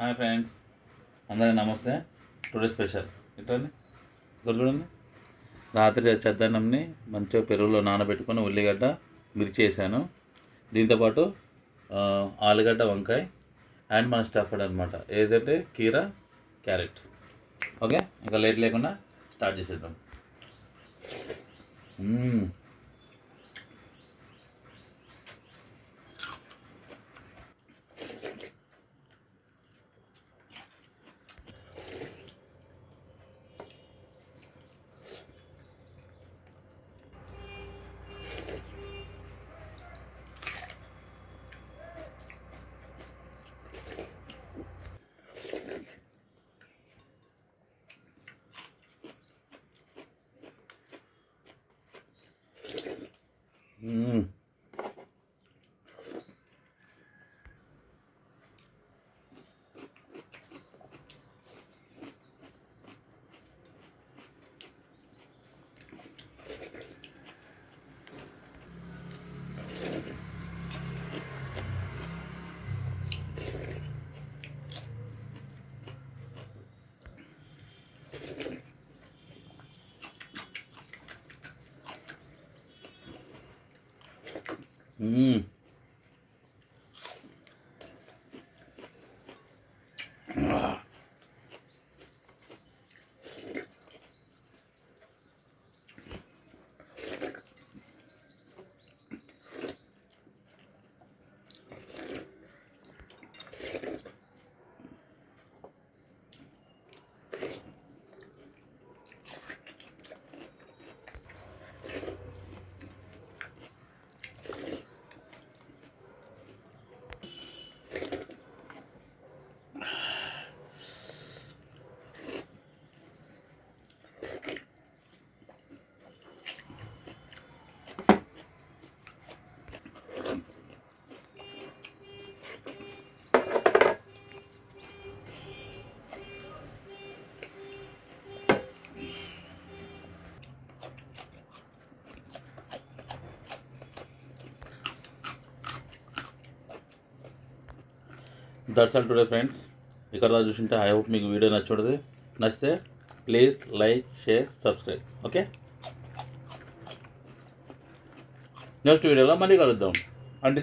Hi friends అందరికి నమస్తే. Today special. ఏంటండి ఇక్కడ చూడండి. రాత్రి చద్దన్నంని మంచిగా పెరుగులో నానబెట్టుకొని ఉల్లిగడ్డ మిర్చి వేసాను. దీంతోపాటు ఆలుగడ్డ వంకాయ అండ్ మన స్టఫ్డ్ అనమాట ఏదంటే కీర క్యారెట్. ఓకే? ఇంకా లేట్ లేకుండా స్టార్ట్ చేసేద్దాం. Mm. 嗯。దట్స్ all today friends. ఇక్కడ దాకా చూసింటే ఐ హోప్ మీకు వీడియో నచ్చుంటుంది నచ్చితే please like share subscribe okay next వీడియోలో మళ్ళీ కలుద్దాం. అంటే